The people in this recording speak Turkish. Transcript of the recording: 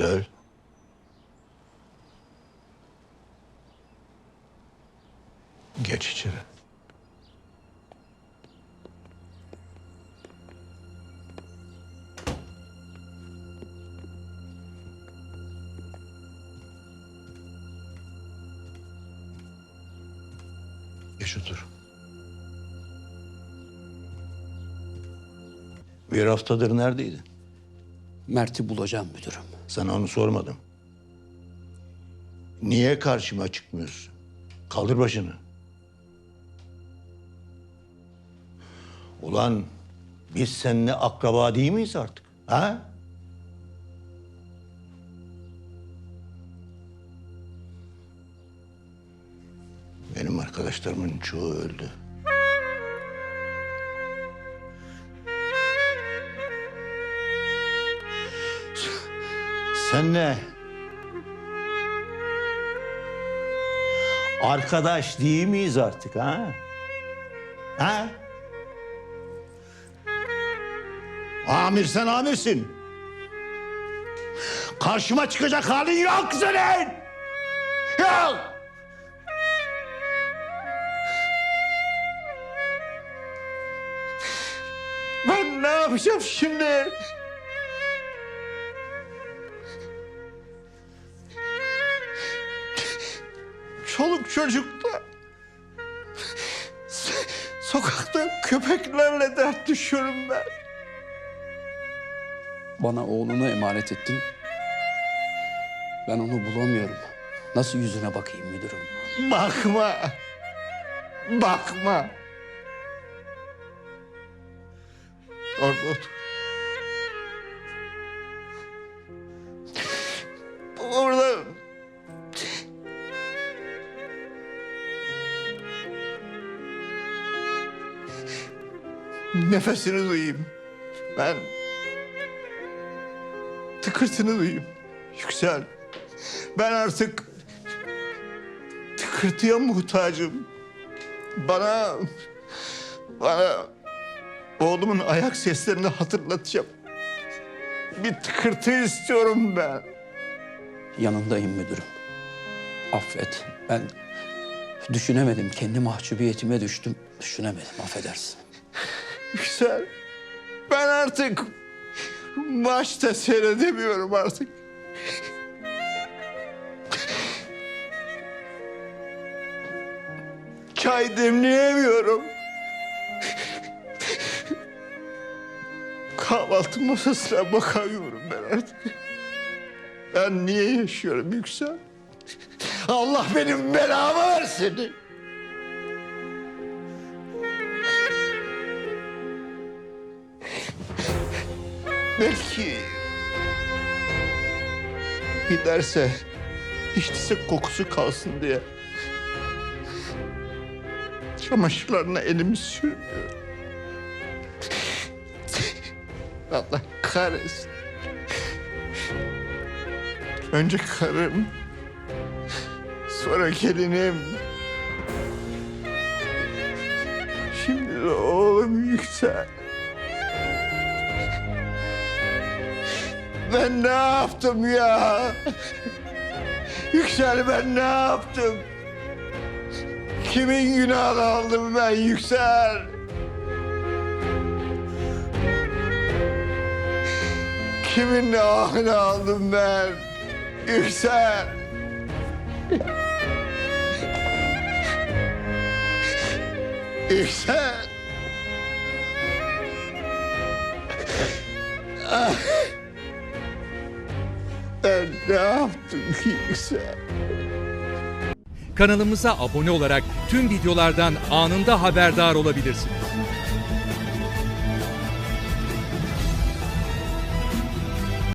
Güzel. Geç içeri. Geç otur. Bir haftadır neredeydin? Mert'i bulacağım müdürüm. Sana onu sormadım. Niye karşıma çıkmıyorsun? Kaldır başını. Ulan biz seninle akraba değil miyiz artık? Ha? Benim arkadaşlarımın çoğu öldü. Sen ne? Arkadaş değil miyiz artık ha? Ha? Amir sen amirsin. Karşıma çıkacak halin yok senin. Yok. Ben ne yapacağım şimdi? Çoluk çocukta. so- Sokakta köpeklerle dert düşüyorum ben. Bana oğlunu emanet ettin. Ben onu bulamıyorum. Nasıl yüzüne bakayım müdürüm? Bakma. Bakma. Orada otur. Nefesini duyayım. Ben tıkırtını duyayım. Yüksel. Ben artık tıkırtıya muhtacım. Bana, bana oğlumun ayak seslerini hatırlatacağım. Bir tıkırtı istiyorum ben. Yanındayım müdürüm. Affet. Ben düşünemedim. Kendi mahcubiyetime düştüm. Düşünemedim. Affedersin. Güzel. Ben artık maçta seyredemiyorum artık. Çay demleyemiyorum. Kahvaltı masasına bakamıyorum ben artık. Ben niye yaşıyorum Yüksel? Allah benim belamı versin. Belki giderse hiç değilse kokusu kalsın diye çamaşırlarına elimi sürmüyorum. Allah kahretsin. Önce karım, sonra gelinim. Şimdi de oğlum Yüksel. Ben ne yaptım ya? Yüksel ben ne yaptım? Kimin günahını aldım ben Yüksel? Kimin ahını aldım ben? Yüksel. Yüksel. Ben ne yaptım ki Yüksel? Kanalımıza abone olarak tüm videolardan anında haberdar olabilirsiniz.